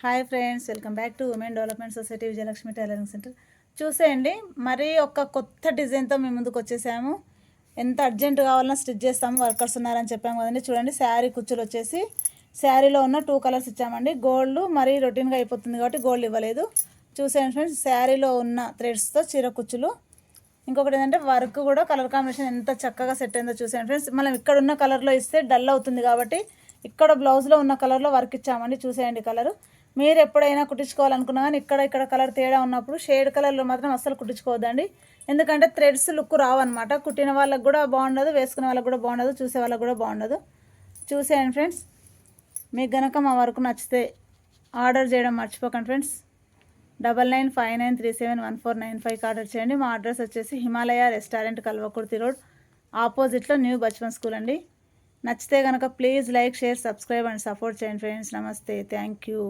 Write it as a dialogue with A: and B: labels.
A: Hi friends welcome back to women development society Vijayalakshmi tailoring centre. చూసేయండి మరీ ఒక కొత్త డిజైన్తో మేము ముందుకు వచ్చేసాము. ఎంత అర్జెంట్ కావాలన్నా స్టిచ్ చేస్తాము వర్కర్స్ ఉన్నారని చెప్పాము కదండి. చూడండి శారీ కుచ్చులు వచ్చేసి శారీలో ఉన్న టూ కలర్స్ ఇచ్చామండి. గోల్డ్ మరీ రొటీన్గా అయిపోతుంది కాబట్టి గోల్డ్ ఇవ్వలేదు. చూసేయండి ఫ్రెండ్స్ శారీలో ఉన్న థ్రెడ్స్తో చీర కుచ్చులు. ఇంకొకటి ఏంటంటే వర్క్ కూడా కలర్ కాంబినేషన్ ఎంత చక్కగా సెట్ అయిందో చూసాను ఫ్రెండ్స్. మనం ఇక్కడ ఉన్న కలర్లో ఇస్తే డల్ అవుతుంది కాబట్టి ఇక్కడ బ్లౌజ్లో ఉన్న కలర్లో వర్క్ ఇచ్చామండి. చూసేయండి కలరు మీరు ఎప్పుడైనా కుట్టించుకోవాలనుకున్నా కానీ ఇక్కడ ఇక్కడ కలర్ తేడా ఉన్నప్పుడు షేడ్ కలర్లో మాత్రం అస్సలు కుట్టించుకోవద్దండి. ఎందుకంటే థ్రెడ్స్ లుక్ రావన్నమాట. కుట్టిన వాళ్ళకి కూడా బాగుండదు వేసుకునే వాళ్ళకి కూడా బాగుండదు చూసే వాళ్ళకి కూడా బాగుండదు. చూసేయండి ఫ్రెండ్స్. మీకు గనక మా వరకు నచ్చితే ఆర్డర్ చేయడం మర్చిపోకండి friends. Double nine five nine three seven one four nine ఫైవ్కి ఆర్డర్ చేయండి. మా అడ్రస్ వచ్చేసి హిమాలయ రెస్టారెంట్ కల్వకుర్తి రోడ్ ఆపోజిట్లో న్యూ బచ్పన్ స్కూల్ అండి. నచ్చితే కనుక please like share subscribe and support చేయండి ఫ్రెండ్స్. నమస్తే. Thank you.